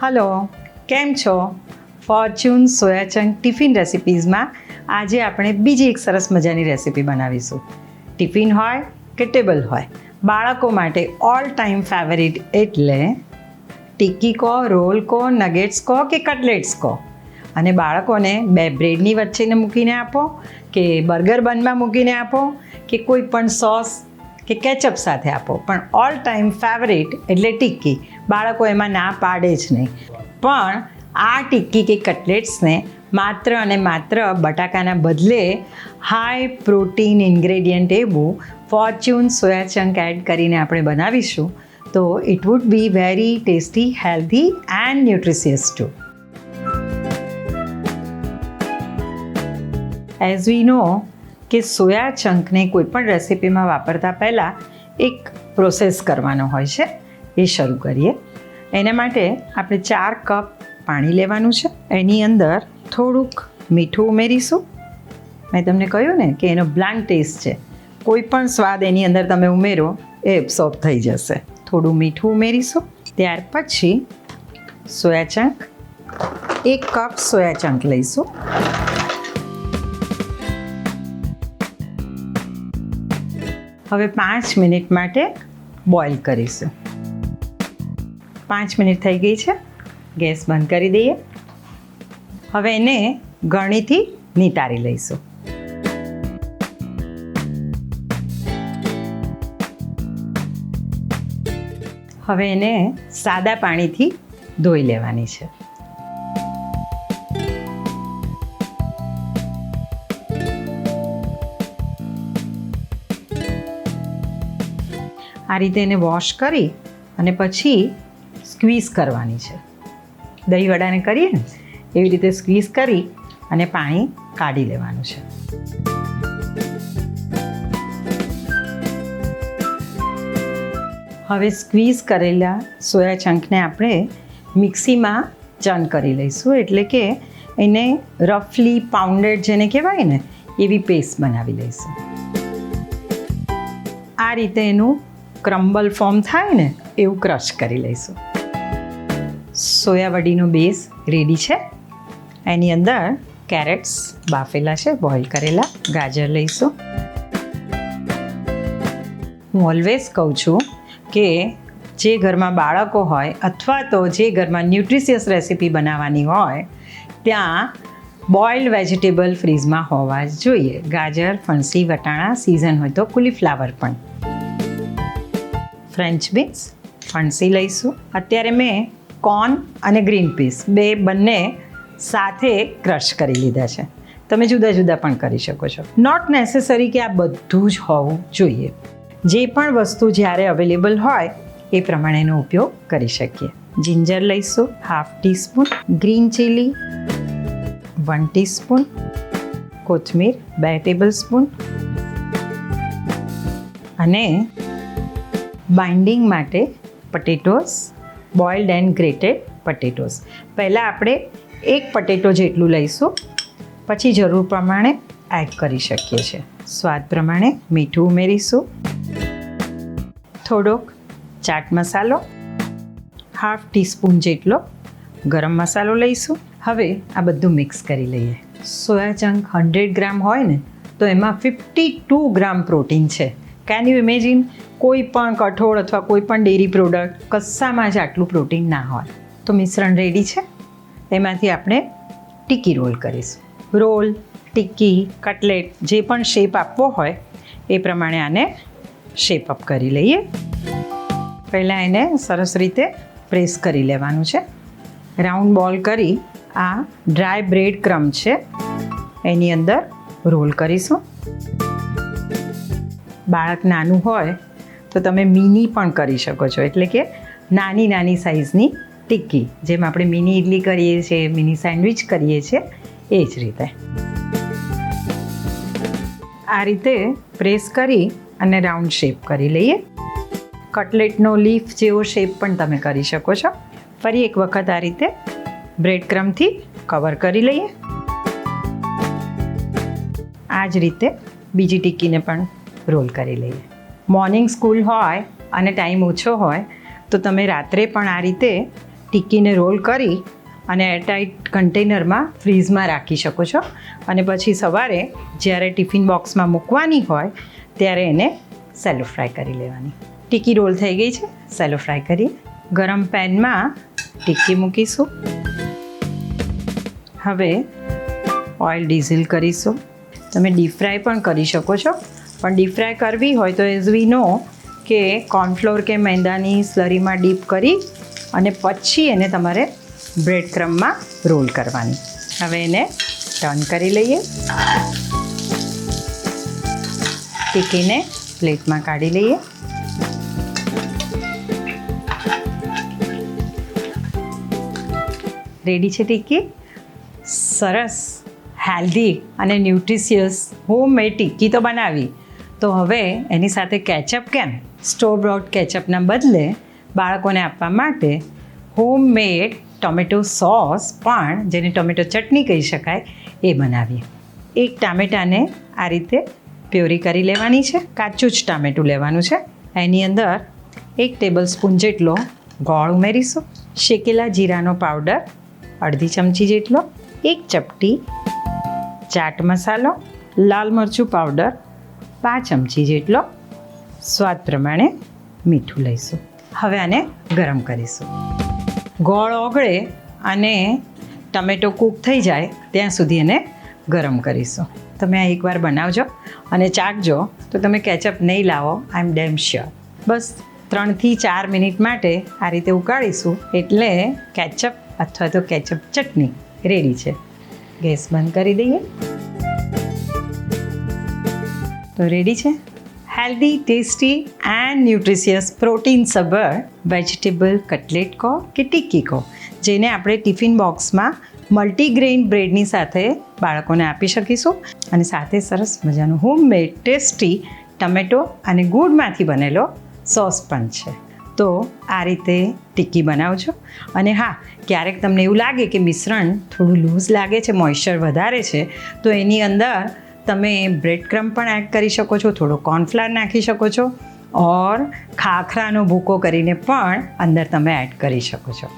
Hello, કેમ છો? Fortune soya chunk tiffin રેસિપીઝમાં આજે આપણે બીજી એક સરસ મજાની રેસિપી બનાવીશું. ટિફિન હોય કે ટેબલ હોય, બાળકો માટે ઓલ ટાઈમ ફેવરિટ એટલે ટિક્કી કહો રોલ કહો નગેટ્સ કહો કે કટલેટ્સ કહો અને બાળકોને બે બ્રેડની વચ્ચેને મૂકીને આપો, કે બર્ગર બનમાં મૂકીને આપો, કે કોઈ પણ સોસ કે કેચઅપ સાથે આપો. પણ ઓલ ટાઈમ ફેવરિટ એટલે ટિક્કી. બાળકો એમાં ના પાડે જ નહીં. પણ આ ટિક્કી કે કટલેટ્સને માત્ર અને માત્ર બટાકાના બદલે હાઈ પ્રોટીન ઇન્ગ્રેડિયન્ટ એવું ફોર્ચ્યુન સોયા ચંક એડ કરીને આપણે બનાવીશું, તો it would be very tasty healthy and nutritious too as we know કે સોયા ચંકને કોઈપણ રેસિપીમાં વાપરતા પહેલાં એક પ્રોસેસ કરવાનો હોય છે. એ શરૂ કરીએ. એના માટે આપણે ચાર કપ પાણી લેવાનું છે. એની અંદર થોડુંક મીઠું ઉમેરીશું. મેં તમને કહ્યું ને કે એનો બ્લાન્ક ટેસ્ટ છે. કોઈ પણ સ્વાદ એની અંદર તમે ઉમેરો, એ એબ્સોર્બ થઈ જશે. થોડું મીઠું ઉમેરીશું. ત્યાર પછી સોયા ચંક, એક કપ સોયા ચંક લઈશું. હવે પાંચ મિનિટ માટે બોઇલ કરીશું. પાંચ મિનિટ થઈ ગઈ છે. ગેસ બંધ કરી દઈએ. હવે એને ગળણીથી નિતારી લઈશું. હવે એને સાદા પાણીથી ધોઈ લેવાની છે. આ રીતે એને વોશ કરી અને પછી સ્ક્વીઝ કરવાની છે. દહીં વડાને કરીએ ને, એવી રીતે સ્ક્વીઝ કરી અને પાણી કાઢી લેવાનું છે. હવે સ્ક્વીઝ કરેલા સોયા ચંકને આપણે મિક્સીમાં ચન કરી લઈશું, એટલે કે એને રફલી પાઉન્ડેડ જેને કહેવાય ને, એવી પેસ્ટ બનાવી લઈશું. આ રીતે એનું ક્રમ્બલ ફોર્મ થાય ને, એવું ક્રશ કરી લઈશું. સોયાવડીનો બેઝ રેડી છે. એની અંદર કેરેટ્સ બાફેલા છે, બોઇલ કરેલા, ગાજર લઈશું. હું ઓલવેઝ કહું છું કે જે ઘરમાં બાળકો હોય અથવા તો જે ઘરમાં ન્યુટ્રિશિયસ રેસિપી બનાવવાની હોય, ત્યાં બોઇલ્ડ વેજીટેબલ ફ્રીઝમાં હોવા જ જોઈએ. ગાજર, ફણસી, વટાણા સિઝન હોય તો કુલીફ્લાવર પણ. ફ્રેન્ચ બીન્સ ફણસી લઈશું. અત્યારે મેં કોર્ન અને ગ્રીન પીસ. બે બંને સાથે ક્રશ કરી લીધા છે. તમે જુદા જુદા પણ કરી શકો છો. નોટ નેસેસરી કે આ બધું જ હોવું જોઈએ. જે પણ વસ્તુ જ્યારે અવેલેબલ હોય, એ પ્રમાણેનો ઉપયોગ કરી શકીએ. જિંજર લઈશું half teaspoon green chilli one teaspoon કોથમીર બે ટેબલ સ્પૂન અને બાઇન્ડિંગ માટે potatoes boiled and grated potatoes પહેલાં આપણે એક પટેટો જેટલું લઈશું, પછી જરૂર પ્રમાણે એડ કરી શકીએ છીએ. સ્વાદ પ્રમાણે મીઠું ઉમેરીશું. થોડોક ચાટ મસાલો, હાફ ટીસ્પૂન જેટલો ગરમ મસાલો લઈશું. હવે આ બધું મિક્સ કરી લઈએ. સોયા ચંક હંડ્રેડ ગ્રામ હોય ને, તો એમાં ફિફ્ટી ટુ ગ્રામ પ્રોટીન છે. કેન યુ ઇમેજિન કોઈ પણ કઠોળ અથવા કોઈ પણ ડેરી પ્રોડક્ટ કશામાં જ આટલું પ્રોટીન ના હોય. તો મિશ્રણ રેડી છે. એમાંથી આપણે ટિક્કી રોલ કરીશું. રોલ ટિક્કી કટલેટ જે પણ શેપ આપવો હોય, એ પ્રમાણે આને શેપ અપ કરી લઈએ. પહેલાં એને સરસ રીતે પ્રેસ કરી લેવાનું છે. રાઉન્ડ બોલ કરી આ ડ્રાય બ્રેડ ક્રમ છે. એની અંદર રોલ કરીશું. બાળક નાનું હોય, તો તમે મિની પણ કરી શકો છો. એટલે કે નાની નાની સાઇઝની ટિક્કી, જેમ આપણે મિની ઇડલી કરીએ છીએ, મિની સેન્ડવિચ કરીએ છીએ, એ જ રીતે. આ રીતે પ્રેસ કરી અને રાઉન્ડ શેપ કરી લઈએ. કટલેટનો લીફ જેવો શેપ પણ તમે કરી શકો છો. ફરી એક વખત આ રીતે બ્રેડ ક્રમથી કવર કરી લઈએ. આ જ રીતે બીજી ટિક્કીને પણ રોલ કરી લઈએ. મોર્નિંગ સ્કૂલ હોય અને ટાઈમ ઓછો હોય, તો તમે રાત્રે પણ આ રીતે ટીકીને રોલ કરી અને એરટાઇટ કન્ટેનરમાં ફ્રીઝમાં રાખી શકો છો. અને પછી સવારે જ્યારે ટિફિન બોક્સમાં મૂકવાની હોય, ત્યારે એને સેલો ફ્રાય કરી લેવાની. ટીકી રોલ થઈ ગઈ છે સેલો ફ્રાય કરીએ. ગરમ પેનમાં ટિક્કી મૂકીશું. હવે ઓઇલ ડીઝલ કરીશું. તમે ડીપ ફ્રાય પણ કરી શકો છો. પણ ડીપ ફ્રાય કરવી હોય તો એઝ વી નો કે કોર્નફ્લોર કે મેંદાની સ્લરીમાં ડીપ કરી અને પછી એને તમારે બ્રેડ ક્રમમાં રોલ કરવાની. હવે એને ટર્ન કરી લઈએ. ટીકીને પ્લેટમાં કાઢી લઈએ. રેડી છે ટીકી? સરસ હેલ્ધી અને ન્યુટ્રિશિયસ હોમમેડ ટીકી તો બનાવી. તો હવે એની સાથે કેચઅપ કેમ? સ્ટોર બ્રોડ કેચઅપના બદલે બાળકોને આપવા માટે હોમમેડ ટોમેટો સોસ પણ જેને ટોમેટો ચટણી કહી શકાય એ બનાવીએ. એક ટામેટાને આ રીતે પ્યોરી કરી લેવાની છે. કાચું જ ટામેટું લેવાનું છે. એની અંદર એક ટેબલ સ્પૂન જેટલો ગોળ ઉમેરીશું. શેકેલા જીરાનો પાવડર અડધી ચમચી જેટલો, એક ચપટી ચાટ મસાલો, લાલ મરચું પાવડર પાંચ ચમચી જેટલો સ્વાદ પ્રમાણે મીઠું લઈશું. હવે આને ગરમ કરીશું. ગોળ ઓગળે અને ટમેટો કૂક થઈ જાય ત્યાં સુધી એને ગરમ કરીશું. તમે આ એકવાર બનાવજો અને ચાખજો તો તમે કેચઅપ નહીં લાવો, આઈ એમ ડેમ શ્યોર. બસ ત્રણથી ચાર મિનિટ માટે આ રીતે ઉકાળીશું એટલે કેચઅપ અથવા તો કેચઅપ ચટણી રેડી છે. ગેસ બંધ કરી દઈએ. તો રેડી છે? Healthy tasty and nutritious protein સબર vegetable cutlet કહો કે ટિક્કી કહો જેને આપણે ટિફિન બોક્સમાં મલ્ટીગ્રેઇન બ્રેડની સાથે બાળકોને આપી શકીશું અને સાથે સરસ મજાનું હોમમેડ ટેસ્ટી ટમેટો અને ગુડમાંથી બનેલો સોસ પણ છે. તો આ રીતે ટિક્કી બનાવજો. અને હા, ક્યારેક તમને એવું લાગે કે મિશ્રણ થોડું લૂઝ લાગે છે મોઇશ્ચર વધારે છે, તો એની અંદર તમે બ્રેડ ક્રમ પણ એડ કરી શકો છો, થોડો કોર્નફ્લાર નાખી શકો છો, ઓર ખાખરાનો ભૂકો કરીને પણ અંદર તમે એડ કરી શકો છો.